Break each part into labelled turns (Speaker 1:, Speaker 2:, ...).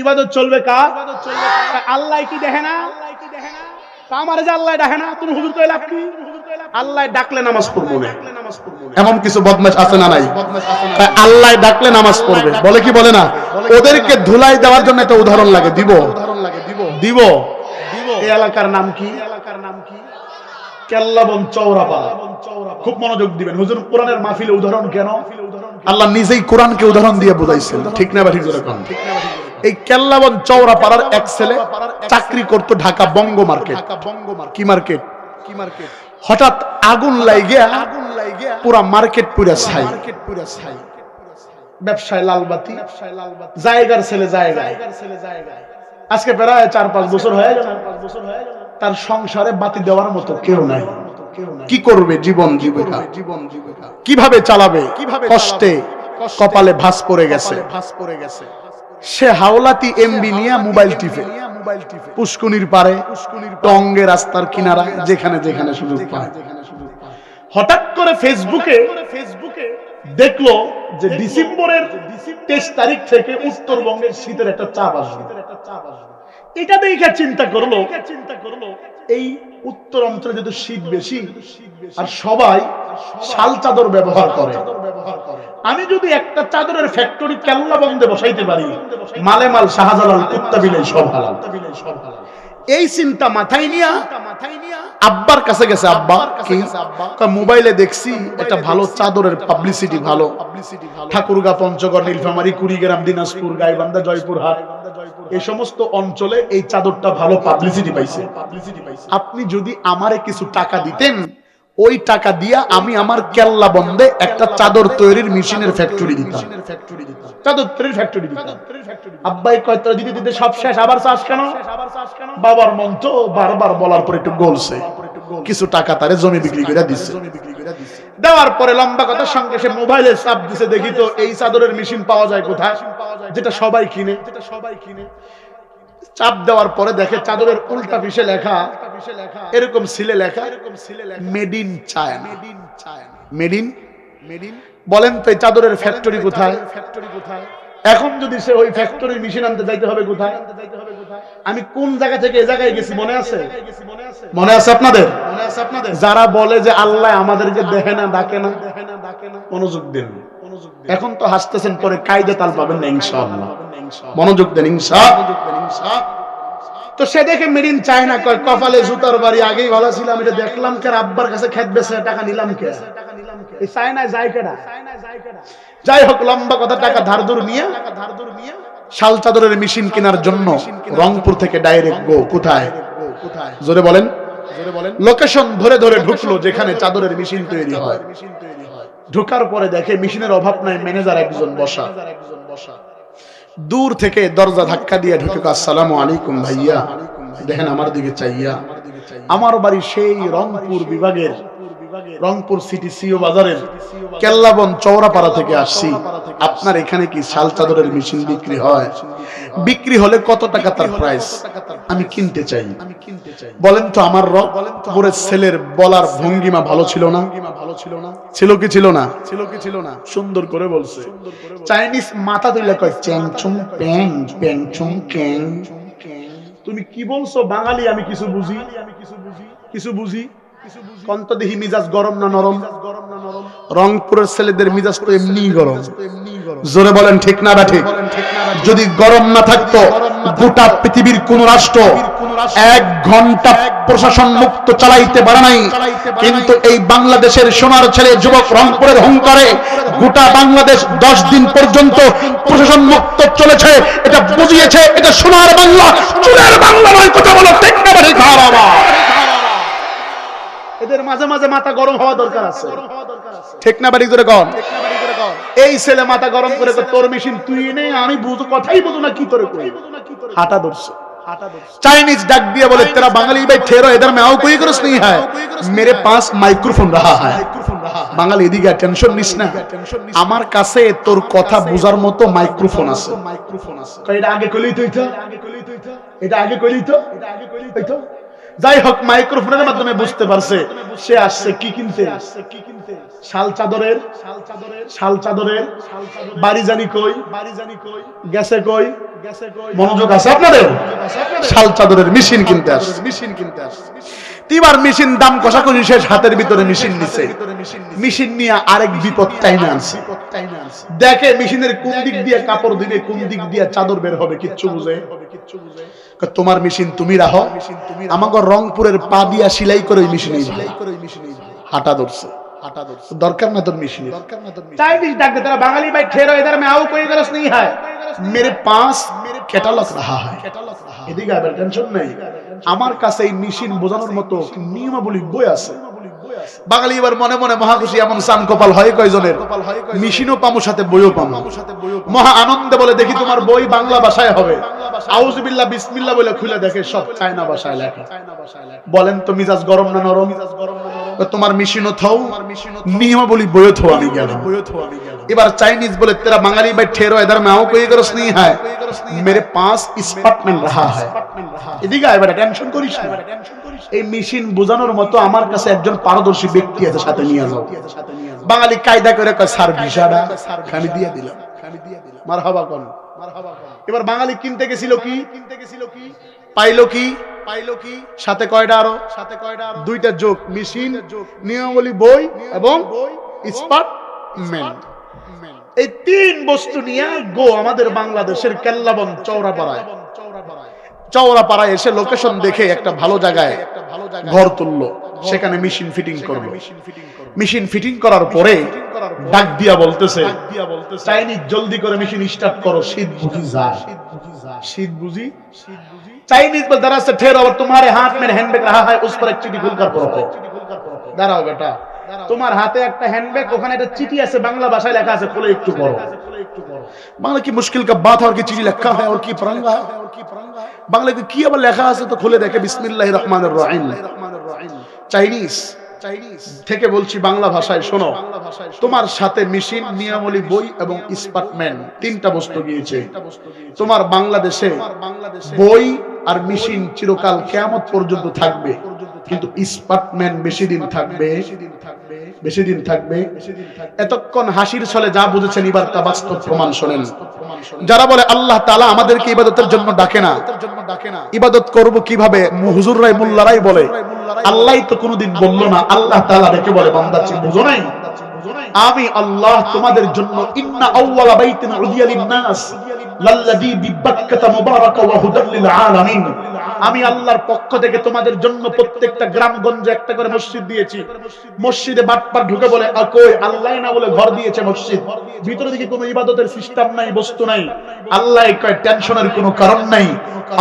Speaker 1: ইবাদত চলবে কার? আল্লাহ কি দেখে না? আমারে যে আল্লাহ ডাকে না তুমি হুজুর কইলা কি? আল্লাহ ডাকলে নামাজ পড়ব না।
Speaker 2: এমন কিছু বদমাশ আছে না নাই? তাই আল্লাহ ডাকলে নামাজ পড়বে। বলে কি বলে না? ওদেরকে ধুলাই দেওয়ার জন্য একটা উদাহরণ লাগে। দিব?
Speaker 1: দিব। এই এলাকার নাম কি? এলাকার নাম কি কেল্লাবন চৌরাপাড়া খুব মনোযোগ দিবেন। হুজুর কোরআনের মাহফিলে উদাহরণ কেন?
Speaker 2: আল্লাহ নিজেই কোরআনকে উদাহরণ দিয়ে বুঝাইছেন। ঠিক না বা ঠিক কোন এই কেল্লাবন চৌরা পাড়ার এক ছেলে চাকরি করতো ঢাকা বঙ্গ মার্কেট। কি মার্কেট? কি মার্কেট হঠাৎ আগুন লাগিয়া আগুন লাগিয়া পুরা মার্কেট পুরা ছাই। মার্কেট পুরা ছাই
Speaker 1: ব্যবসায় লালবাতি জায়গার ছেলে জায়গায়। আজকে প্রায় চার পাঁচ বছর হয়ে গেল। তার সংসারে বাতি দেওয়ার মতো কেউ নাই।
Speaker 2: কি করবে জীবন জীবিকা? জীবন জীবিকা কীভাবে চালাবে? কীভাবে কষ্টে কপালে ভাস পড়ে গেছে ভাস পড়ে গেছে। সে হাওলাতি এমবি নিয়ে মোবাইল টিপে। পুষ্কুনির পারে টঙ্গে রাস্তার কিনারা, যেখানে যেখানে সুযোগ পায়।
Speaker 1: হঠাৎ করে ফেসবুকে ফেসবুকে দেখল যে ডিসেম্বরের তেইশ তারিখ থেকে উত্তরবঙ্গের শীতের একটা চাপ আসবে। এটা দেখে চিন্তা করল চিন্তা করল, এই উত্তর অঞ্চলে যেহেতু শীত বেশি, আর সবাই শাল চাদর ব্যবহার করে। আমি যদি একটা চাদরের ফ্যাক্টরি কেল্লা বন্ধে বসাইতে পারি, মালে মাল শাহজালাল, কুত্তা বিলাই সব হালাল। এই চিন্তা মাথায় নিয়া
Speaker 2: আব্বার কাছে গেছে আব্বা মোবাইলে দেখছি একটা ভালো চাদরের পাবলিসিটি ভালো।
Speaker 1: ঠাকুরগা, পঞ্চগড়, নীলফামারী, কুড়িগ্রাম, দিনাজপুর, গাইবান্ধা, জয়পুরহাট, এই সমস্ত অঞ্চলে এই চাদরটা ভালো পাবলিসিটি পাইছে। আপনি যদি আমারে কিছু টাকা দিতেন
Speaker 2: ওই টাকা দিয়া আমি আমার কেল্লা বন্ধে একটা চাদর তৈরির মেশিনের ফ্যাক্টরি দিতাম।
Speaker 1: দেওয়ার পরে লম্বা সঙ্গে সে মোবাইলে চাপ দিছে, দেখি তো, এই চাদরের মেশিন পাওয়া যায় কোথায়? যেটা সবাই কিনে যেটা সবাই কিনে। চাপ দেওয়ার পরে দেখে চাদরের উল্টা পিছে লেখা এরকম সিলে লেখা। এরকম সিলে লেখা।
Speaker 2: Made in China
Speaker 1: made in China
Speaker 2: made in
Speaker 1: made in
Speaker 2: বলেন তো এই চাদরের ফ্যাক্টরি কোথায়?
Speaker 1: ফ্যাক্টরি কোথায়? এখন যদি সে ওই ফ্যাক্টরির মেশিন আনতে যাইতে হবে কোথায়? আমি কোন জায়গা থেকে এ জায়গায় গেছি মনে আছে?
Speaker 2: মনে আছে? আপনাদের?
Speaker 1: মনে আছে আপনাদের? যারা বলে যে আল্লাহ আমাদেরকে দেখে না ডাকে না দেখে না ডাকে না। মনোযোগ দেন। এখন তো হাসতেছেন পরে কায়দা তাল পাবেন না ইনশাআল্লাহ।
Speaker 2: মনোযোগ দেন ইনসা
Speaker 1: তো সে দেখে মেরিন চায় না কয়, কপালে জুতার বাড়ি, আগেই ভালো ছিলাম, এটা দেখলাম কে আব্বার কাছে খেত বেছে টাকা নিলাম কে? চায় না যায় কেডা? যাই হোক, লম্বা কথা, টাকা ধার ধর নিয়ে ধার ধর নিয়ে
Speaker 2: শাল চাদরের মেশিন কেনার জন্য রংপুর থেকে ডাইরেক্ট গো কোথায়?
Speaker 1: কোথায়
Speaker 2: জোরে বলেন। লোকেশন ধরে ধরে ঢুকলো যেখানে চাদরের মেশিন তৈরি হয়।
Speaker 1: ঢোকার পরে দেখে মেশিনের অভাব নাই ম্যানেজার একজন বসা।
Speaker 2: দূর থেকে দরজা ধাক্কা দিয়ে ঢুকে আসসালামু আলাইকুম ভাইয়া। দেখেন আমার দিকে চাইয়া।
Speaker 1: আমার বাড়ি সেই রংপুর বিভাগের, রংপুর সিটি সিও বাজারের
Speaker 2: কেল্লাবন চৌরাপাড়া থেকে আসছি। আপনার এখানে কি শাল চাদরের মেশিন বিক্রি হয়? বিক্রি হলে কত টাকা তার প্রাইস আমি কিনতে চাই। বলেন তো আমার রংপুরের ছেলের বলার ভঙ্গিমা ভালো ছিল না?
Speaker 1: ভালো ছিল না।
Speaker 2: ছিল কি ছিল না?
Speaker 1: ছিল কি ছিল না? সুন্দর করে বলছে।
Speaker 2: চাইনিজ মাথা তুলে কয় চ্যাং চুং প্যাং প্যাং চুং ক্যাং।
Speaker 1: তুমি কি বলছো? বাঙালি আমি কিছু বুঝি। আমি কিছু বুঝি। কিছু বুঝি? কন্ত দেখি মিজাজ গরম না নরম? গরম না নরম।
Speaker 2: রংপুরের ছেলেদের মিজাজ তো এমনি গরম। জোরে বলেন ঠিক না বা ঠিক? যদি গরম না থাকতো গোটা পৃথিবীর কোন রাষ্ট্র এক ঘণ্টা প্রশাসন মুক্ত চালাইতে পারে নাই। কিন্তু এই বাংলাদেশের সোনার ছেলে যুবক রংপুরের হুঙ্কারে গোটা বাংলাদেশ দশ দিন পর্যন্ত প্রশাসন মুক্ত চলেছে এটা বুঝিয়েছে এটা সোনার বাংলা চুলের বাংলা নয় কথা বলো ঠিক না বা ঠিক? বাবা
Speaker 1: এদের মাঝে মাঝে মাথা গরম হওয়া দরকার আছে।
Speaker 2: ঠিক না বাড়ি করে কন?
Speaker 1: এই ছেলে মাথা গরম করে কয়, তোর মেশিন তুই নে আমি বুঝো কথাই বুঝো না কি তোরে কই হাঁটা ধরছে
Speaker 2: चाइनीज डाक दिया बोले तेरा बंगाली भाई ठहरो इधर में आओ कोई करस नहीं है मेरे पास माइक्रोफोन रहा है বাঙালি এদিকে টেনশন নিস না আমার কাছে তোর কথা বোঝার মতো মাইক্রোফোন আছে
Speaker 1: মাইক্রোফোন আছে কই এটা আগে কইলি তুই তো এটা আগে কইলি তো এটা আগে কইলি তুই তো যাই হোক মাইক্রোফোনের মাধ্যমে বুঝতে পারছে সে আসছে কি কিনতে। শাল চাদরের শাল চাদরের বাড়ি জানি কই বাড়ি জানি কই গেছে কই গেছে কই
Speaker 2: মনোযোগ আছে আপনাদের। শাল চাদরের মেশিন কিনতে আসছে। মেশিন কিনতে আসছে। তিবার মেশিন দাম কষাকষি শেষ, হাতের ভিতরে মেশিন নিছে। মেশিন নিয়ে আরেক বিপদ টাইনা আনছে। দেখে মেশিনের কোন দিক দিয়ে কাপড় দিবে, কোন দিক দিয়ে চাদর বের হবে কিচ্ছু বুঝে? তোমার মেশিন তুমি রাখো আমাকে রংপুরের পা দিয়া সিলাই করে ওই মেশিনে হাঁটা ধরছে। আমার কাছে এই মেশিন বোঝানোর মতো নিয়মাবলী বই আছে। বাঙালি এবার মনে মনে মহাখুশি এমন সান কপাল হয় কয়জনের? পামো সাথে বইও পামো। মহা আনন্দে বলে দেখি তোমার বই বাংলা ভাষায় হবে। আউজবিল্লা বিসমিল্লা বলে খুলে দেখে সব চায়না ভাষায় লেখা। বলেন তো মিজাজ গরম না নরম? গরম না তোমার মেশিনও থাও। নিয়ম বলি বয়ত থাও। আমি গেল এবার চাইনিজ বলে তেরা বাঙালি ভাই ঠেরো এদার মাও কই করস নি नहीं মেরে मेरे पास রাহা হ্যায়
Speaker 1: এদিকে আয় বেটা টেনশন করিস না।
Speaker 2: এই মেশিন বোঝানোর মতো আমার কাছে একজন পারদর্শী ব্যক্তি আছে সাথে নিয়ে যাও। বাঙালি কায়দা করে কয় স্যার ভিসাটা আমি দিয়ে দিলাম। মারহাবা কোন এবার বাঙালি কিনতে গেছিল কি? কিনতে গেছিল কি? পাইলো কি? পাইলো কি? সাথে কয়টা আরও? সাথে কয়টা আরও? দুইটা যোগ মেশিন নিয়মাবলী বই এবং
Speaker 1: এই তিন বস্তু নিয়ে গো আমাদের বাংলাদেশের কেল্লাবন চৌরাপাড়ায়
Speaker 2: চৌরাপাড়ায় এসে লোকেশন দেখে একটা ভালো জায়গায় ঘর তুললো। সেখানে মেশিন ফিটিং করবে। মেশিন ফিটিং করার পরে ডাক দিয়া বলতেছে
Speaker 1: চাইনিজ জলদি করে মেশিন স্টার্ট করো শীত বুঝি যায়।
Speaker 2: শীত বুঝি
Speaker 1: चाइनीज में दरा से ठहरो और तुम्हारे हाथ में हैंडबैग रहा है उस पर एक चिट्ठी खुलकर पढ़ो দাঁড়াও বেটা তোমার হাতে একটা হ্যান্ডব্যাগ ওখানে একটা চিঠি আছে বাংলা ভাষায় লেখা আছে খুলে একটু পড়ো
Speaker 2: বাংলা কি মুশকিল का बात है और की चिड़ी लिखा है और की परंगा है বাংলা কি কি আবার লেখা আছে তো খুলে দেখে বিসমিল্লাহির রহমানির রহিম চাইনিজ চাইনিজ থেকে বলছি বাংলা ভাষায় শোনো। তোমার সাথে মেশিন নিয়মাবলী বই এবং স্পার্টম্যান তিনটা বস্তু গিয়েছে। তোমার বাংলাদেশে বই আর মেশিন চিরকাল কেয়ামত পর্যন্ত থাকবে। কিন্তু স্পার্টম্যান বেশি দিন থাকবে, বেশি দিন থাকবে। এতক্ষণ হাসির ছলে যা বুঝেছেন এবার তা বাস্তব প্রমাণ শোনেন। যারা বলে আল্লাহ তালা আমাদেরকে ইবাদতের জন্য ডাকে না, ইবাদত করব কীভাবে? হুজুররাই, মোল্লারাই বলে। আল্লাহ তো কোনোদিন বলল না, আল্লাহ তালা রেখে বলে, বান্দা চিন্তা বুঝো নাই? আমি আল্লাহ তোমাদের জন্য ইন্না আউওয়ালা বাইতিন উদিয়া লিন-নাস, লাল্লাযী বিবাক্কাতা মুবারাকা ওয়া হুদাল লিল আলামিন আমি আল্লাহর পক্ষ থেকে তোমাদের জন্য প্রত্যেকটা গ্রামগঞ্জে একটা করে মসজিদ দিয়েছি। মসজিদে বাটপার ঢুকে বলে কই? আল্লাহ না বলে ঘর দিয়েছে মসজিদ। ভিতরে দিকে কোনো ইবাদতের সিস্টেম নাই, বস্তু নাই। আল্লাহ কয়, টেনশনের কোনো কারণ নাই।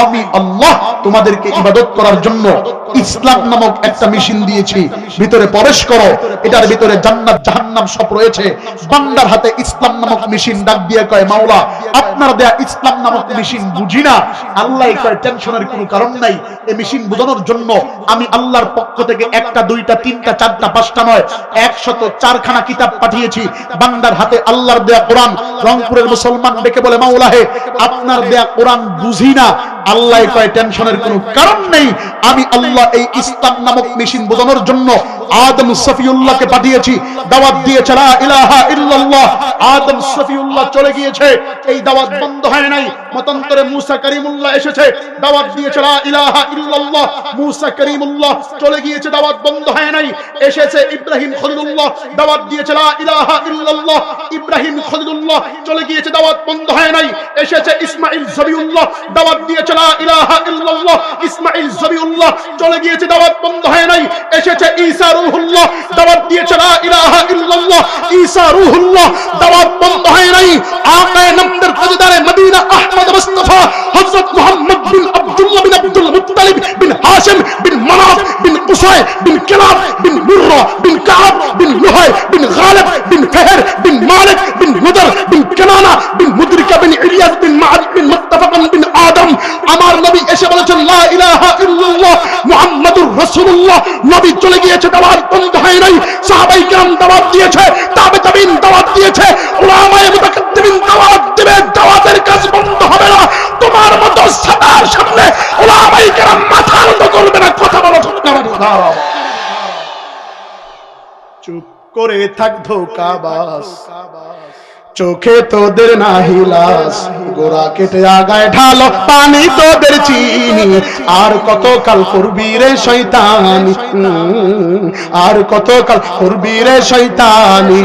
Speaker 2: আমি আল্লাহ তোমাদেরকে ইবাদত করার জন্য ইসলাম নামক একটা মেশিন দিয়েছি। ভিতরে প্রবেশ করো। এটার ভিতরে জান্নাত, জাহান্নাম সব রয়েছে। বান্দার হাতে ইসলাম নামক মেশিন ডাক দিয়ে কয়, মাওলা, আপনার দেয়া ইসলাম নামক মেশিন বুঝিনা আল্লাহ কয়, টেনশনের কোনো কারণ নাই এই মেশিন বোঝানোর জন্য আমি আল্লাহর পক্ষ থেকে একটা, দুইটা, তিনটা, চারটা, পাঁচটা নয়, একশত চারখানা কিতাব পাঠিয়েছি। বান্দার হাতে আল্লাহর দেয়া কোরআন, রংপুরের মুসলমান ডেকে বলে মাওলা হে আপনার দেয়া কোরআন বুঝি না। আল্লাহ কয়, টেনশনের কোনো কারণ নেই। আমি আল্লাহ এই ইসলাম নামক মেশিন বোঝানোর জন্য আদম সফিউল্লাহকে পাঠিয়েছি। দাওয়াত দিয়েছে, লা ইলাহা ইল্লাল্লাহ। আদম সফিউল্লাহ চলে গিয়েছে। এই দাওয়াত বন্ধ হয় নাই। মতান্তরে মুসা করিমুল্লাহ এসেছে। দাওয়াত দিয়েছে ইলাহা ইল্লাল্লাহ, মুসা করিমুল্লাহ চলে গিয়েছে, দাওয়াত বন্ধ হয় নাই। এসেছে ইব্রাহিম খলিলুল্লাহ, দাওয়াত দিয়েছে, লা ইলাহা ইল্লাল্লাহ, ইব্রাহিম খলিলুল্লাহ চলে গিয়েছে, দাওয়াত বন্ধ হয় নাই। এসেছে ইসমাইল জবিউল্লাহ, দাওয়াত দিয়েছে, লা ইলাহা ইল্লাল্লাহ ইসমাইল জবিউল্লাহ চলে গিয়েছে, দাওয়াত বন্ধ হয় নাই। এসেছে ঈসা রূহুল্লাহ, দাওয়াত দিয়েছে, লা ইলাহা ইল্লাল্লাহ, ঈসা রূহুল্লাহ, দাওয়াত বন্ধ হয় নাই। আকায়ে নবীর তাজদারে কাব বিন লুহাই বিন গালিব বিন ফহর বিন মালিক বিন নুদর বিন কেনানা বিন মুদরিকা বিন ইলিয়াস বিন মাআদ বিন মুত্তাফাকান বিন আদম আমার নবী এসে বলেছেন লা ইলাহা ইল্লাল্লাহ মুহাম্মাদুর রাসূলুল্লাহ নবী চলে গিয়েছে দাওয়াত বন্ধ হয় নাই সাহাবাই کرام দাওয়াত দিয়েছে তাবে তাবিন দাওয়াত দিয়েছে উলামায়ে মুতাকাদ্দিমিন দাওয়াত দিবে দাওয়াতের কাজ বন্ধ হবে না তোমার মতো সাদার সামনে উলামায়ে کرام মাথা নত করবে না কথা দেখাও চুপ করে থাক ধোকা বাস। চোখে তোদের না হিলাস গোড়া কেটে আগায় ঢালো পানি তোদের চিনি। আর কত কাল করবি রে শৈতানি আর কত কাল করবি রে শৈতানি